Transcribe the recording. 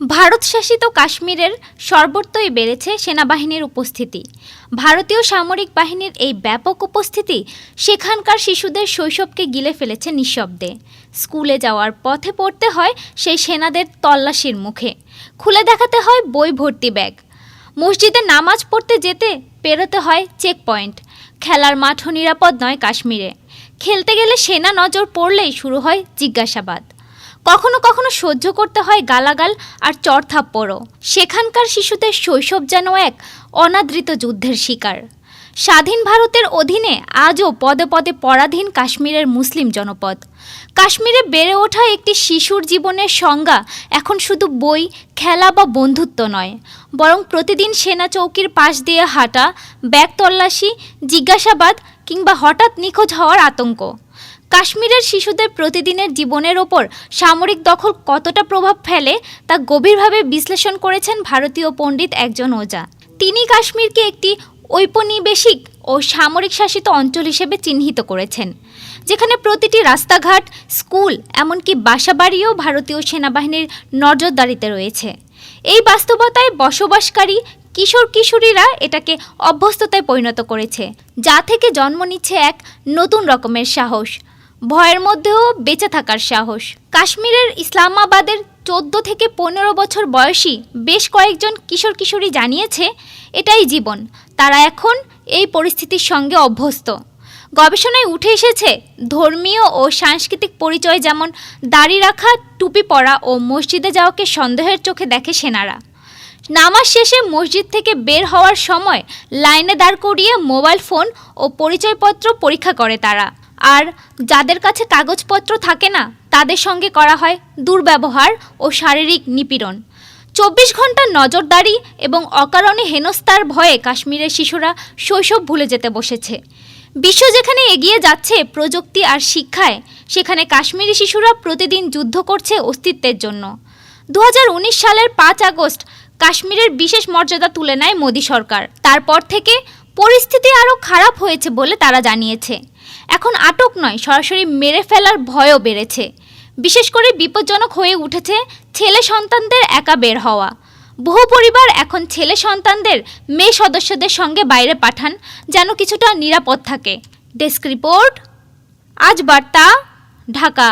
ভারত শাসিত কাশ্মীরের সর্বত্রই বেড়েছে সেনাবাহিনীর উপস্থিতি। ভারতীয় সামরিক বাহিনীর এই ব্যাপক উপস্থিতি সেখানকার শিশুদের শৈশবকে গিলে ফেলেছে নিঃশব্দে। স্কুলে যাওয়ার পথে পড়তে হয় সেই সেনাদের তল্লাশির মুখে। খুলে দেখাতে হয় বই ভর্তি ব্যাগ। মসজিদে নামাজ পড়তে যেতে পেরোতে হয় চেক পয়েন্ট খেলার মাঠও নিরাপদ নয় কাশ্মীরে। খেলতে গেলে সেনা নজর পড়লেই শুরু হয় জিজ্ঞাসাবাদ। কখনো কখনো সহ্য করতে হয় গালাগাল আর চড়থাপ্পড়ও সেখানকার শিশুদের শৈশব যেন এক অনাদৃত যুদ্ধের শিকার। স্বাধীন ভারতের অধীনে আজও পদে পদে পরাধীন কাশ্মীরের মুসলিম জনপদ। কাশ্মীরে বেড়ে ওঠা একটি শিশুর জীবনের সংজ্ঞা এখন শুধু বই, খেলা বা বন্ধুত্ব নয়, বরং প্রতিদিন সেনা চৌকির পাশ দিয়ে হাঁটা, ব্যাগ তল্লাশি, জিজ্ঞাসাবাদ কিংবা হঠাৎ নিখোঁজ হওয়ার আতঙ্ক। কাশ্মীরের শিশুদের প্রতিদিনের জীবনের ওপর সামরিক দখল কতটা প্রভাব ফেলে তা গভীরভাবে বিশ্লেষণ করেছেন ভারতীয় পণ্ডিত একজন ওজা। তিনি কাশ্মীরকে একটি ঔপনিবেশিক ও সামরিক শাসিত অঞ্চল হিসেবে চিহ্নিত করেছেন, যেখানে প্রতিটি রাস্তাঘাট, স্কুল, এমনকি বাসাবাড়িও ভারতীয় সেনাবাহিনীর নজরদারিতে রয়েছে। এই বাস্তবতায় বসবাসকারী কিশোর কিশোরীরা এটাকে অভ্যস্ততায় পরিণত করেছে, যা থেকে জন্ম নিচ্ছে এক নতুন রকমের সাহস। ভয়ের মধ্যেও বেঁচে থাকার সাহস। কাশ্মীরের ইসলামাবাদের চোদ্দ থেকে পনেরো বছর বয়সী বেশ কয়েকজন কিশোর কিশোরী জানিয়েছে, এটাই জীবন। তারা এখন এই পরিস্থিতির সঙ্গে অভ্যস্ত। গবেষণায় উঠে এসেছে, ধর্মীয় ও সাংস্কৃতিক পরিচয় যেমন দাড়ি রাখা, টুপি পরা ও মসজিদে যাওয়াকে সন্দেহের চোখে দেখে সেনারা। নামাজ শেষে মসজিদ থেকে বের হওয়ার সময় লাইনে দাঁড় করিয়ে মোবাইল ফোন ও পরিচয়পত্র পরীক্ষা করে তারা। আর যাদের কাছে কাগজপত্র থাকে না, তাদের সঙ্গে করা হয় দুর্ব্যবহার ও শারীরিক নিপীড়ন। চব্বিশ ঘণ্টার নজরদারি এবং অকারণে হেনস্থার ভয়ে কাশ্মীরের শিশুরা শৈশব ভুলে যেতে বসেছে। বিশ্ব যেখানে এগিয়ে যাচ্ছে প্রযুক্তি আর শিক্ষায়, সেখানে কাশ্মীরি শিশুরা প্রতিদিন যুদ্ধ করছে অস্তিত্বের জন্য। দু হাজার উনিশ সালের পাঁচ আগস্ট কাশ্মীরের বিশেষ মর্যাদা তুলে নেয় মোদী সরকার। তারপর থেকে পরিস্থিতি আরও খারাপ হয়েছে বলে তারা জানিয়েছে। এখন আটক নয়, সরাসরি মেরে ফেলার ভয়ও বেড়েছে। বিশেষ করে বিপজ্জনক হয়ে উঠেছে ছেলে সন্তানদের একা বের হওয়া। বহু পরিবার এখন ছেলে সন্তানদের মেয়ে সদস্যদের সঙ্গে বাইরে পাঠান যেন কিছুটা নিরাপদ থাকে। ডেস্ক রিপোর্ট, আজ বার্তা, ঢাকা।